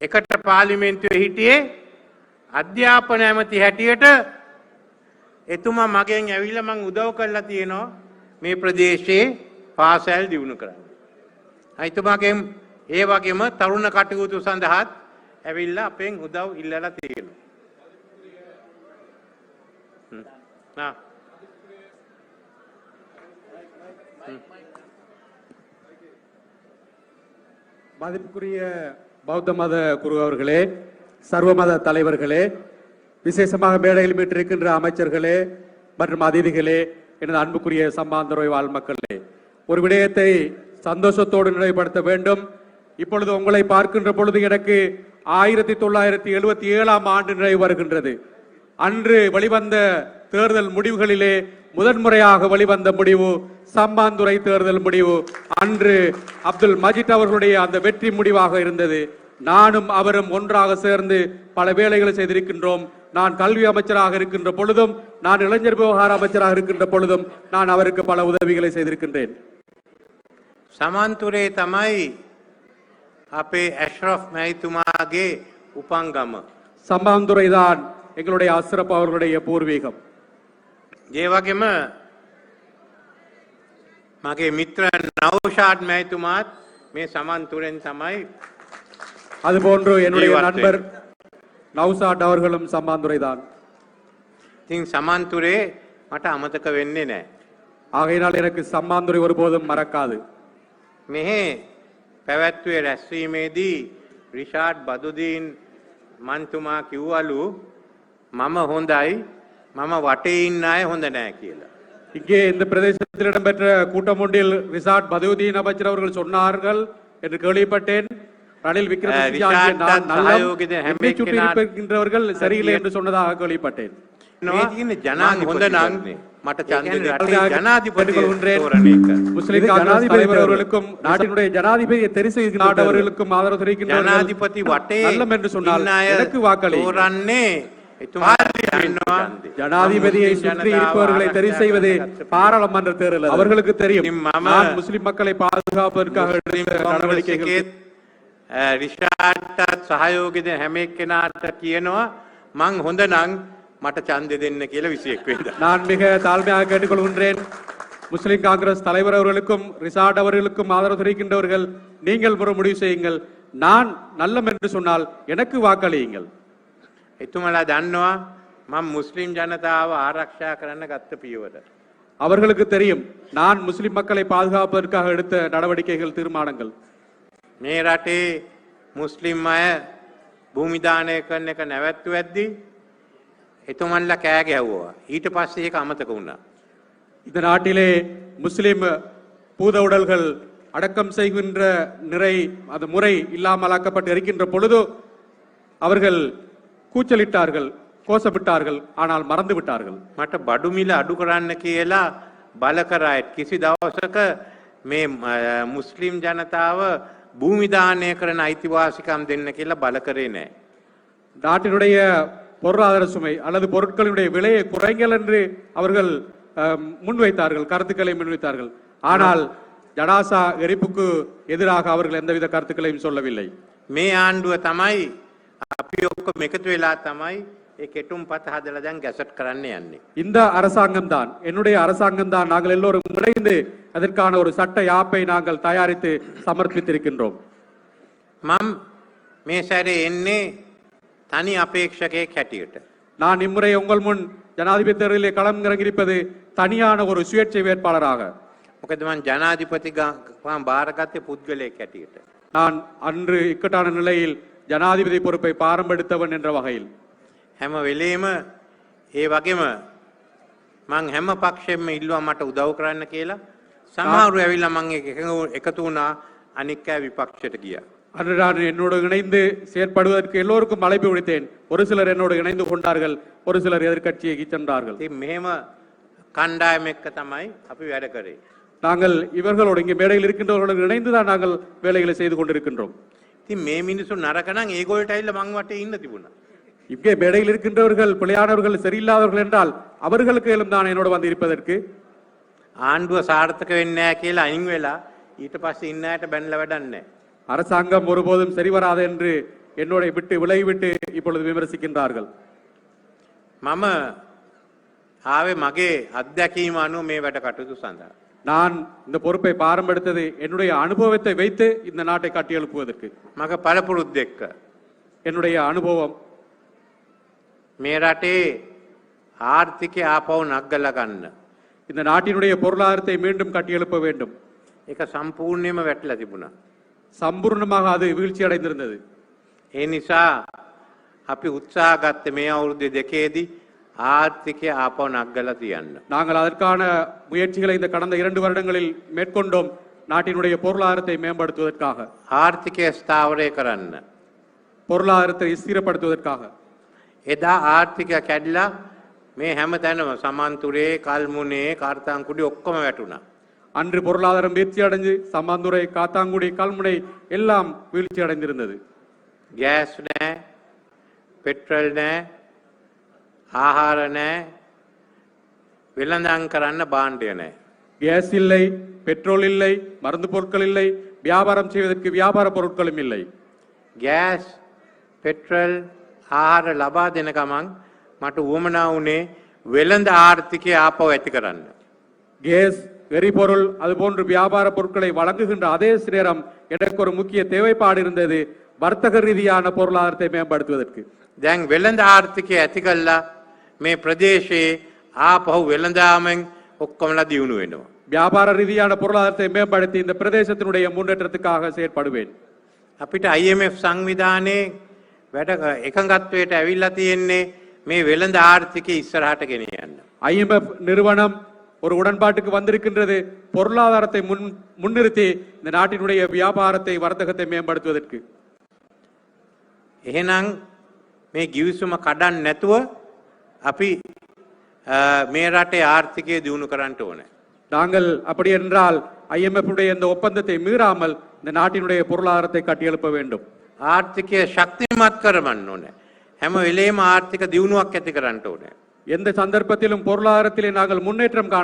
එකට පාලිමෙන්තුවේ හිටියේ අධ්‍යාපන ඇමති හැටියට එතුමා මගෙන් ඇවිල්ලා මං උදව් කරලා තියෙනවා මේ ප්‍රදේශයේ පාසල් දියුණු කරන්න. අයිතුමාගෙන් ඒ වගේම තරුණ කටයුතු සඳහාත් ඇවිල්ලා අපෙන් උදව් ඉල්ලලා තියෙනවා. ආ මධිපුරිය பௌத்த மத குரு அவர்களே சர்வ மத தலைவர்களே விசேஷமாக மேடையில் மீட்டிருக்கின்ற அமைச்சர்களே மற்றும் அதிதிகளே எனது அன்புக்குரிய சம்பாந்தரை வாழ் மக்களே ஒரு விடயத்தை சந்தோஷத்தோடு நினைவுபடுத்த வேண்டும். இப்பொழுது உங்களை பார்க்கின்ற பொழுது எனக்கு ஆயிரத்தி தொள்ளாயிரத்தி எழுபத்தி ஏழாம் ஆண்டு நினைவு வருகின்றது. அன்று வெளிவந்த தேர்தல் முடிவுகளிலே முதன்முறையாக வழிவந்த முடிவு சம்பாந்துறை தேர்தல் முடிவு. அன்று அப்துல் மஜித் அவர்களுடைய அந்த வெற்றி முடிவாக இருந்தது. நானும் அவரும் ஒன்றாக சேர்ந்து பல வேலைகளை செய்திருக்கின்றோம். நான் கல்வி அமைச்சராக இருக்கின்ற பொழுதும் நான் இளைஞர் விவகார அமைச்சராக இருக்கின்ற பொழுதும் நான் அவருக்கு பல உதவிகளை செய்திருக்கின்றேன். சமாந்துரே தமாய் அப்பே அஷ்ரஃப் மைத்துமாகே உபாங்கம் உபாங்காம சம்பாந்துரை தான் எங்களுடைய அஸ்ரப் அவர்களுடைய பூர்வீகம். ඒ වගේම මගේ මිත්‍ර නවෂාඩ් මැයිතුමාත් මේ සමන්තුරෙන් තමයි அதுபோன்று என்னுடைய ஜீவாத்தே. நண்பர் நௌசாட் அவர்களும் சம்பாந்துறை தான் ඉතින් සමන්තුරේ මට අමතක වෙන්නේ නෑ. ஆகையினால் எனக்கு சம்மாந்துறை ஒருபோதும் மறக்காது මෙහෙ පැවැත්වේ රැස්වීමේදී රිෂාඩ් බදුදීන් මන්තුමා කිව්වලු මම හොඳයි මම වටේ ඉන්න අය හොඳ නෑ කියලා. இங்கே இந்த பிரதேசத்தில் இடம்பெற்ற கூட்டம் ஒன்றில் ரிசார்ட் பதவுதீன் அமைச்சர் அவர்கள் சொன்னார்கள் என்று கேள்விப்பட்டேன் ரணில் விக்ரமசிங்கே ஆகிய ரிஷாட் நான் தான் நல்லம், சகயோகித என்னை හැම சுற்றி කෙනාට- இருக்கின்றவர்கள் சரியில்லை என்று சொன்னதாக கேள்விப்பட்டேன் මේ තියෙන ජනාධිපති හොඳ නම් මට ඡන්දෙ දෙන්න. රටේ ජනාධිපති கேட்டுக்கொள்கின்றேன். තෝරන එක. முஸ்லிம் இது காங்கிரஸ் ஜனாதிபதி தலைவர் தேர்தல். அவர்களுக்கும் நாட்டினுடைய ஜனாதிபதி தெரிவு செய்கின்ற நாட்டவர்களுக்கும் ஆதரவு தெரிவிக்கின்றவர்கள் ජනාධිපති වටේ நல்லம் என்று சொன்னால் ඉන්න අය எனக்கு வாக்களி තෝරන්නේ එතුමා දන්නවා ஜனாதிபதியை சுற்றி இருப்பவர்களை தெரிவு செய்வது பாராளுமன்ற தேர்தல் அது. அவர்களுக்கு தெரியும் இம் மம- நான் முஸ்லிம் மக்களை பாதுகாப்பதற்காக எடுத்த நடவடிக்கைகள் රිෂාට්ටත් සහයෝගෙද හැම එක්කෙනාට කියනවා මං හොඳ නං මට ඡන්දෙ දෙන්න කියලා විසියෙක් වෙද. நான் மிக தாழ்மையாக கேட்டுக்கொள்கின்றேன் முஸ்லிம் காங்கிரஸ் தலைவர் அவர்களுக்கும் ரிசார்ட் அவர்களுக்கும் ஆதரவு தெரிவிக்கின்றவர்கள் நீங்கள் ஒரு முடிவு செய்யுங்கள் நான் நல்லம் என்று சொன்னால் எனக்கு வாக்களியுங்கள் එතුමලා දන්නවා මං මුස්ලිම් ජනතාව ආරක්ෂා කරන්න ගත්ත පියවර. அவர்களுக்கு தெரியும் நான் முஸ்லிம் மக்களை பாதுகாப்பதற்காக எடுத்த நடவடிக்கைகள் தீர்மானங்கள் මේ රටේ මුස්ලිම් අය භූමිදානය කරන එක නැවැත්තු ඇද්දි එතුමන්ල කෑ ගැහ්වා. ඊට පස්සේ ඒක අමතක වුණා. இந்த நாட்டிலே முஸ்லிம் பூத உடல்கள் அடக்கம் செய்கின்ற நிறை அந்த முறை இல்லாமலாக்கப்பட்டு இருக்கின்ற பொழுது அவர்கள் கூச்சலிட்டார்கள் கோஷமிட்டார்கள் ஆனால் மறந்து விட்டார்கள் මට බඩුමිල අඩු කරන්න කියලා බල කරයිත් කිසි දවසක මේ අ, මුස්ලිම් ජනතාව භූමිදානය කරන අයිතිවාසිකම් දෙන්න කියලා බල කරේ නෑ. நாட்டினுடைய பொருளாதார சுமை அல்லது பொருட்களினுடைய விலையை குறைங்கள் என்று அவர்கள் அஹ், முன்வைத்தார்கள் கருத்துக்களை முன்வைத்தார்கள் ஆனால் ஜடாசா எரிப்புக்கு எதிராக அவர்கள் எந்தவித கருத்துக்களையும் சொல்லவில்லை මේ ආණ්ඩුව තමයි අපි ඔක්කොම එකතු වෙලා තමයි ඒ කෙටුම් පත හදලා දැන් ගැසට් කරන්න යන්නේ. இந்த அரசாங்கம் தான் என்னுடைய அரசாங்கம் தான் நாங்கள் எல்லோரும் இணைந்து அதற்கான ஒரு சட்ட யாப்பை நாங்கள் தயாரித்து சமர்ப்பித்திருக்கின்றோம் මම මේ සැරේ එන්නේ තනி අපේක්ෂකයෙක් හැටියට. நான் இம்முறை உங்கள் முன் ஜனாதிபதி தேர்தலிலே களம் இறங்கியிருப்பது தனியான ஒரு சுயேட்சை வேட்பாளராக මොකද මං ජනාධිපති ගම් භාරගත්තය පුද්ගලයෙක් හැටියට. நான் அன்று இக்கட்டான நிலையில் ஜனாதிபதி பொறுப்பை பாரம்பெடுத்தவன் என்ற வகையில் හැම වෙලේම ඒ වගේම මං හැම පක්ෂයෙන්ම ඉල්ලුවා මට උදව් කරන්න කියලා සමහරු ඇවිල්ලා මං එක එකතු වුණා අනික් අය විපක්ෂයට ගියා. அன்று நான் என்னோடு இணைந்து செயற்படுவதற்கு எல்லோருக்கும் அழைப்பு விடுத்தேன் ஒரு சிலர் என்னோடு இணைந்து கொண்டார்கள் ஒரு சிலர் எதிர்க்கட்சியை சென்றார்கள் ඉතින් මෙහෙම කණ්ඩායම එක්ක තමයි අපි වැඩ කරේ. நாங்கள் இவர்களோடு இங்கே மேடையில் இருக்கின்றவர்களுடன் இணைந்து தான் நாங்கள் வேலைகளை செய்து கொண்டிருக்கின்றோம் ඉතින් මේ මිනිස්සු නරක නම් ඒගොල්ලන්ට ඇවිල්ලා මං වටේ ඉන්න තිබුණා. இங்கே மேடையில் இருக்கின்றவர்கள் பிழையானவர்கள் சரியில்லாதவர்கள் என்றால் அவர்களுக்கு எழும் தான் என்னோடு வந்து இருப்பதற்கு ආණ්ඩුව සාර්ථක වෙන්නේ නැහැ කියලා අයින් වෙලා ඊට පස්සේ ඉන්න අයට බැනලා වැඩක් නැහැ. அரசாங்கம் ஒருபோதும் சரிவராது என்று என்னோட விட்டு விலகிவிட்டு இப்பொழுது விமர்சிக்கின்றார்கள் මම ආවේ මගේ අත්දැකීම අනුව මේ වැඩ කටයුතු සඳහා. நான் இந்த பொறுப்பை பாரம்பெடுத்தது என்னுடைய அனுபவத்தை வைத்து இந்த நாட்டை கட்டியெழுப்புவதற்கு මක පළපුරුද්ද එක්ක. என்னுடைய அனுபவம் මේ රටේ ආර්ථිකය ආපවු නක්ගල ගන්න. இந்த நாட்டினுடைய பொருளாதாரத்தை மீண்டும் கட்டியெழுப்ப வேண்டும் එක සම්පූර්ණයම වැටල තිබුණා. சம்பூர்ணமாக அது வீழ்ச்சி அடைந்திருந்தது ඒ නිසා අපි උත්සා ගත්ත මේ අවුරුද්ධ දෙකේදී ආර්ථිකය ආපව නක්ගල තියන්න. நாங்கள் அதற்கான முயற்சிகளை இந்த கடந்த இரண்டு வருடங்களில் மேற்கொண்டோம் நாட்டினுடைய பொருளாதாரத்தை மேம்படுத்துவதற்காக ආර්ථිකය ස්ථාවරය කරන්න. பொருளாதாரத்தை ஸ்திரப்படுத்துவதற்காக එදා ආර්ථිකය කැඩිලා මේ හැම තැනම සමන්තුරේ කල්මුණේ කාර්තාංකුඩි ඔක්කොම වැටුණා. அன்று பொருளாதாரம் வீழ்ச்சி அடைஞ்சு சம்மாந்துறை காத்தாங்குடி கல்முனை எல்லாம் வீழ்ச்சி அடைந்திருந்தது ගෑස් නෑ පෙට්‍රල් නෑ ආහාර නෑ වෙළඳං කරන්න බාණ්ඩය නෑ. கேஸ் இல்லை பெட்ரோல் இல்லை மருந்து பொருட்கள் இல்லை வியாபாரம் செய்வதற்கு வியாபார பொருட்களும் இல்லை ගෑස් පෙට්‍රල් ආහාර ලබා දෙන ගමන් මට උවමනා වනේ වෙළඳ ආර්ථිකය ආපව ඇති කරන්න. கேஸ் எரிபொருள் அதுபோன்று வியாபார பொருட்களை வழங்குகின்ற அதே நேரம் எனக்கு ஒரு முக்கிய தேவைப்பாடு இருந்தது வர்த்தக ரீதியான பொருளாதாரத்தை மேம்படுத்துவதற்கு දැන් වෙළඳ ආර්ථිකය ඇති කල්ලා මේ ප්‍රදේශයේ ආපහු වෙළඳාමෙන් ඔක්කොමලා දියුණු වෙනවා. வியாபார ரீதியான பொருளாதாரத்தை மேம்படுத்தி இந்த பிரதேசத்தினுடைய முன்னேற்றத்துக்காக செயற்படுவேன் අපිට IMF සංවිධානයේ වැඩ එකගත්වයට ඇවිල්ලා තියෙන්නේ මේ වෙළඳ ආර්ථිකය ඉස්සරහට ගෙනියන්න. IMF நிறுவனம் ஒரு உடன்பாட்டுக்கு வந்திருக்கின்றது பொருளாதாரத்தை முன் முன்னிறுத்தி இந்த நாட்டினுடைய வியாபாரத்தை வர்த்தகத்தை மேம்படுத்துவதற்கு එහෙනම් මේ ගිවිසුම කඩන් නැතුව අපි අ, මේ රටේ ආර්ථිකය දියුණු කරන්නට ඕන. நாங்கள் அப்படி என்றால் IMF உடைய இந்த ஒப்பந்தத்தை மீறாமல் இந்த நாட்டினுடைய பொருளாதாரத்தை கட்டியெழுப்ப வேண்டும் ආර්ථිකය ශක්තිමත් කරමන්න ඕන. හැම වෙලේම ආර්ථික දියුණුවක් ඇති කරන්නට ඕන. எந்த சந்தர்ப்பத்திலும் பொருளாதாரத்திலே நாங்கள் முன்னேற்றம் காண